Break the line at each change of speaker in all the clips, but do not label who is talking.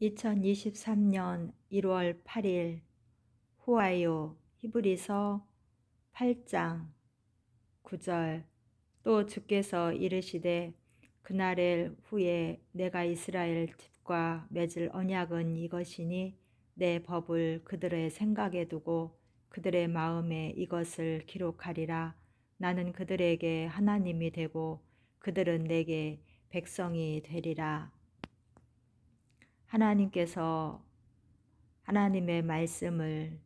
2023년 1월 8일 후아요 히브리서 8장 9절. 또 주께서 이르시되 그날의 후에 내가 이스라엘 집과 맺을 언약은 이것이니 내 법을 그들의 생각에 두고 그들의 마음에 이것을 기록하리라. 나는 그들에게 하나님이 되고 그들은 내게 백성이 되리라 하나님께서 하나님의 말씀을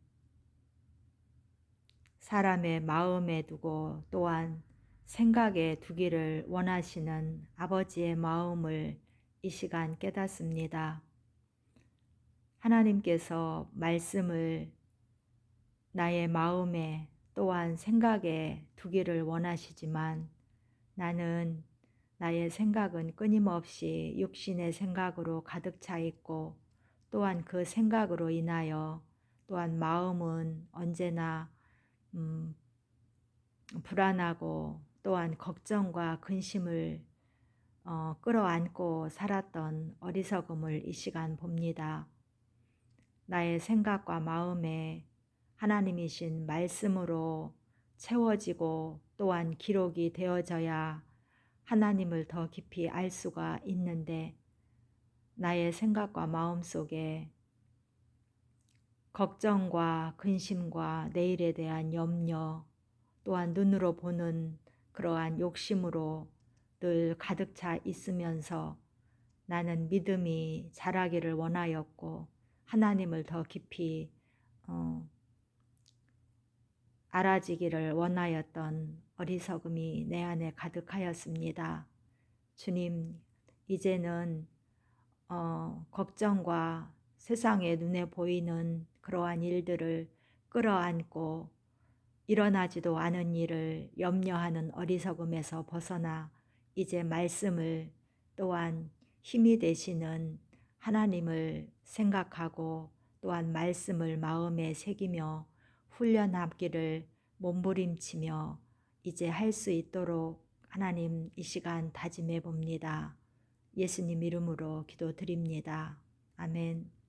사람의 마음에 두고 또한 생각에 두기를 원하시는 아버지의 마음을 이 시간 깨닫습니다. 하나님께서 말씀을 나의 마음에 또한 생각에 두기를 원하시지만 나는 나의 생각은 끊임없이 육신의 생각으로 가득 차 있고 또한 그 생각으로 인하여 또한 마음은 언제나 음, 불안하고 또한 걱정과 근심을 어, 끌어안고 살았던 어리석음을 이 시간 봅니다. 나의 생각과 마음에 하나님이신 말씀으로 채워지고 또한 기록이 되어져야 하나님을 더 깊이 알 수가 있는데 나의 생각과 마음 속에 걱정과 근심과 내일에 대한 염려 또한 눈으로 보는 그러한 욕심으로 늘 가득 차 있으면서 나는 믿음이 자라기를 원하였고 하나님을 더 깊이 어, 알아지기를 원하였던 어리석음이 내 안에 가득하였습니다. 주님, 이제는 어, 걱정과 세상의 눈에 보이는 그러한 일들을 끌어안고 일어나지도 않은 일을 염려하는 어리석음에서 벗어나 이제 말씀을 또한 힘이 되시는 하나님을 생각하고 또한 말씀을 마음에 새기며 훈련하기를 몸부림치며 이제 할 수 있도록 하나님 이 시간 다짐해 봅니다. 예수님 이름으로 기도드립니다. 아멘.